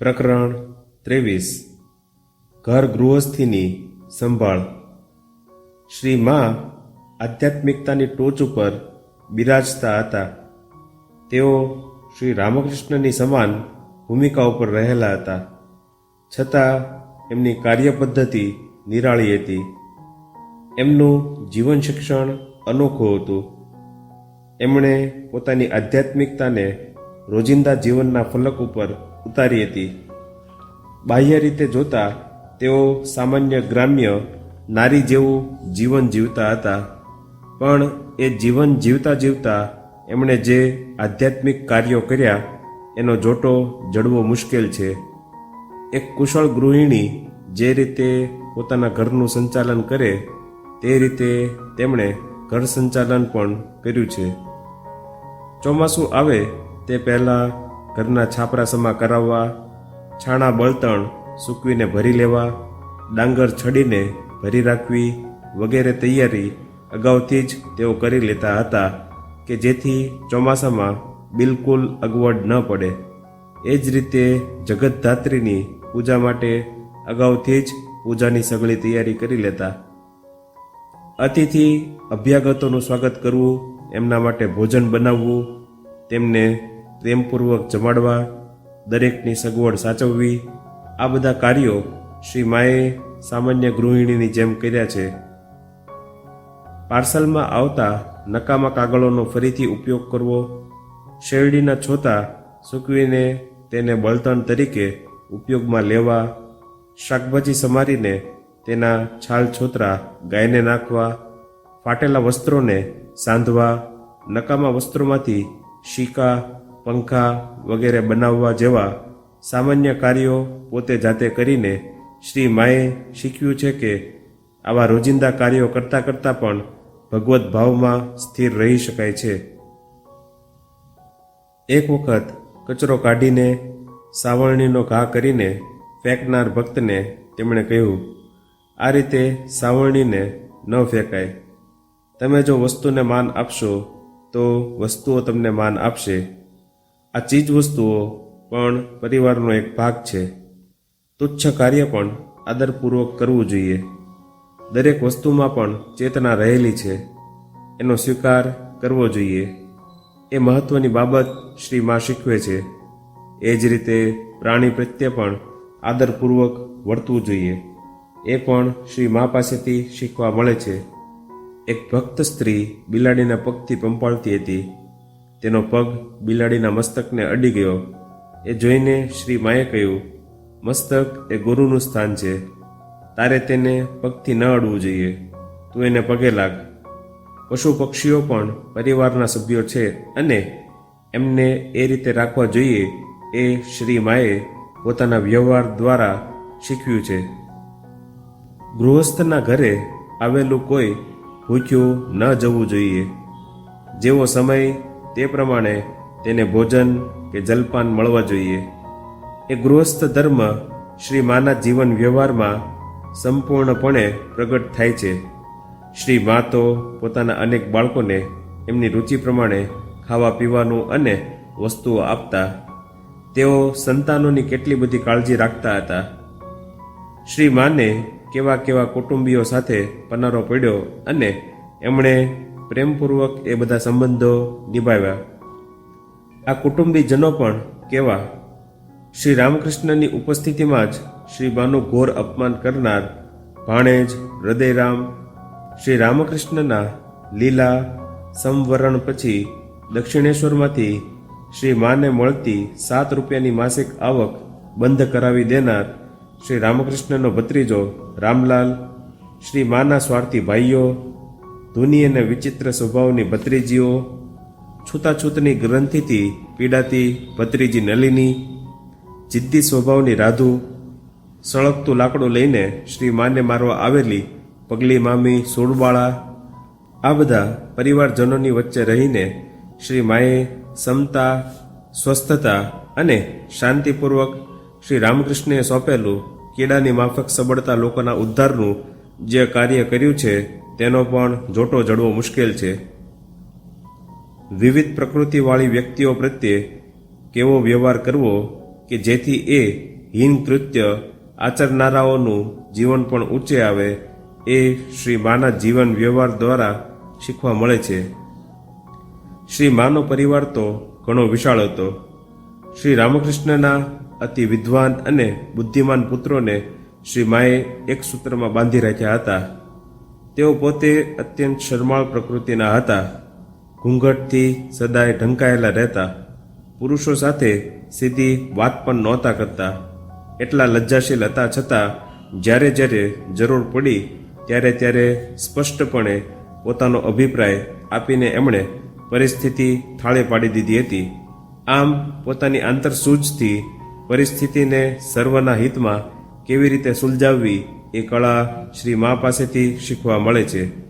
પ્રકરણ ત્રેવીસ. ઘર ગૃહસ્થીની સંભાળ. શ્રી મા આધ્યાત્મિકતાની ટોચ ઉપર બિરાજતા હતા. તેઓ શ્રી રામકૃષ્ણની સમાન ભૂમિકા ઉપર રહેલા હતા. છતાં એમની કાર્ય પદ્ધતિ નિરાળી હતી. એમનું જીવન શિક્ષણ અનોખું હતું. એમણે પોતાની આધ્યાત્મિકતાને રોજિંદા જીવનના ફલક ઉપર ઉતારી હતી. બાહ્ય રીતે જોતા તેઓ સામાન્ય ગ્રામ્ય નારી જેવું જીવન જીવતા હતા. પણ એ જીવન જીવતા જીવતા એમણે જે આધ્યાત્મિક કાર્યો કર્યા, એનો જોટો જડવો મુશ્કેલ છે. એક કુશળ ગૃહિણી જે રીતે પોતાના ઘરનું સંચાલન કરે, તે રીતે તેમણે ઘર સંચાલન પણ કર્યું છે. ચોમાસું આવે તે પહેલાં ઘરના છાપરા સમા કરાવવા, છાણા બળતણ સૂકવીને ભરી લેવા, ડાંગર છડીને ભરી રાખવી વગેરે તૈયારી અગાઉથી જ તેઓ કરી લેતા હતા કે જેથી ચોમાસામાં બિલકુલ અગવડ ન પડે. એ જ રીતે જગતધાત્રીની પૂજા માટે અગાઉથી જ પૂજાની સગળી તૈયારી કરી લેતા. અતિથિ અભ્યાગતોનું સ્વાગત કરવું, એમના માટે ભોજન બનાવવું, તેમને પ્રેમપૂર્વક જમાડવા, દરેકની સગવડ સાચવવી, આ બધા કાર્યો શ્રી માએ સામાન્ય ગૃહિણીની જેમ કર્યા છે. પાર્સલમાં આવતા નકામા કાગળોનો ફરીથી ઉપયોગ કરવો, શેરડીના છોતા સૂકવીને તેને બળતણ તરીકે ઉપયોગમાં લેવા, શાકભાજી સમારીને તેના છાલ છોતરા ગાયને નાખવા, ફાટેલા વસ્ત્રોને સાંધવા, નકામા વસ્ત્રોમાંથી શીકા પંખા વગેરે બનાવવા જેવા સામાન્ય કાર્યો પોતે જાતે કરીને શ્રી માએ શીખ્યું છે કે આવા રોજિંદા કાર્યો કરતાં કરતાં પણ ભગવદ્ ભાવમાં સ્થિર રહી શકાય છે. એક વખત કચરો કાઢીને સાવરણીનો ઘા કરીને ફેંકનાર ભક્તને તેમણે કહ્યું, આ રીતે સાવરણીને ન ફેંકાય. તમે જો વસ્તુને માન આપશો, તો વસ્તુઓ તમને માન આપશે. આ ચીજ વસ્તુઓ પણ પરિવારનો એક ભાગ છે. તુચ્છ કાર્ય પણ આદરપૂર્વક કરવું જોઈએ. દરેક વસ્તુમાં પણ ચેતના રહેલી છે. એનો સ્વીકાર કરવો જોઈએ. એ મહત્વની બાબત શ્રી માં શીખવે છે. એ જ રીતે પ્રાણી પ્રત્યે પણ આદરપૂર્વક વર્તવું જોઈએ. એ પણ શ્રી મા પાસેથી શીખવા મળે છે. એક ભક્ત સ્ત્રી બિલાડીના પગથી પંપાળતી હતી. તેનો પગ બિલાડીના મસ્તકને અડી ગયો. એ જોઈને શ્રી માએ કહ્યું, મસ્તક એ ગુરુનું સ્થાન છે. તારે તેને પગથી ન અડવું જોઈએ. તું એને પગે લાગ. પશુ પક્ષીઓ પણ પરિવારના સભ્યો છે અને એમને એ રીતે રાખવા જોઈએ એ શ્રી માએ પોતાના વ્યવહાર દ્વારા શીખવ્યું છે. ગૃહસ્થના ઘરે આવેલું કોઈ ભૂખ્યું ન જવું જોઈએ. જેવો સમય તે પ્રમાણે તેને ભોજન કે જલપાન મળવા જોઈએ. એ ગૃહસ્થ ધર્મ શ્રી માના જીવન વ્યવહારમાં સંપૂર્ણપણે પ્રગટ થાય છે. શ્રી મા તો પોતાના અનેક બાળકોને એમની રુચિ પ્રમાણે ખાવા પીવાનું અને વસ્તુઓ આપતા, તેઓ સંતાનોની કેટલી બધી કાળજી રાખતા હતા. શ્રી માને કેવા કેવા કુટુંબીઓ સાથે પનારો પડ્યો અને એમણે પ્રેમપૂર્વક એ બધા સંબંધો નિભાવ્યા. આ કુટુંબીજનો પણ કેવા, શ્રી રામકૃષ્ણની ઉપસ્થિતિમાં જ શ્રી માનું ઘોર અપમાન કરનાર ભાણેજ, હૃદયરામ, શ્રી રામકૃષ્ણના લીલા સંવરણ પછી દક્ષિણેશ્વરમાંથી શ્રી માને મળતી સાત રૂપિયાની માસિક આવક બંધ કરાવી દેનાર શ્રી રામકૃષ્ણનો ભત્રીજો રામલાલ, શ્રી માના સ્વાર્થી ભાઈઓ ધૂની અને વિચિત્ર સ્વભાવની ભત્રીજીઓ છૂતાછૂતની ગ્રંથિથી પીડાતી ભત્રીજી નલિની, જિદ્દી સ્વભાવની રાધુ, સળગતું લાકડું લઈને શ્રી માને મારવા આવેલી પગલી મામી સોડબાળા આ બધા પરિવારજનોની વચ્ચે રહીને શ્રી માએ સમતા, સ્વસ્થતા અને શાંતિપૂર્વક શ્રી રામકૃષ્ણએ સોંપેલું કીડાની માફક સબળતા લોકોના ઉદ્ધારનું જે કાર્ય કર્યું છે તેનો પણ જોટો જડવો મુશ્કેલ છે. વિવિધ પ્રકૃતિવાળી વ્યક્તિઓ પ્રત્યે કેવો વ્યવહાર કરવો કે જેથી એ હીન કૃત્ય આચરનારાઓનું જીવન પણ ઊંચે આવે, એ શ્રી માના જીવન વ્યવહાર દ્વારા શીખવા મળે છે. શ્રી માનો પરિવાર તો ઘણો વિશાળ હતો. શ્રી રામકૃષ્ણના અતિ વિદ્વાન અને બુદ્ધિમાન પુત્રોને શ્રી માએ એક સૂત્રમાં બાંધી રાખ્યા હતા. તેઓ પોતે અત્યંત શરમાળ પ્રકૃતિના હતા. ઘૂંઘટથી સદાય ઢંકાયેલા રહેતા. પુરુષો સાથે સીધી વાત પણ નહોતા કરતા. એટલા લજ્જાશીલ હતા છતાં, જ્યારે જ્યારે જરૂર પડી, ત્યારે ત્યારે સ્પષ્ટપણે પોતાનો અભિપ્રાય આપીને એમણે પરિસ્થિતિ થાળે પાડી દીધી હતી. આમ, પોતાની આંતરસૂઝથી પરિસ્થિતિને સર્વના હિતમાં કેવી રીતે સુલઝાવવી એ કળા શ્રી મા પાસેથી શીખવા મળે છે.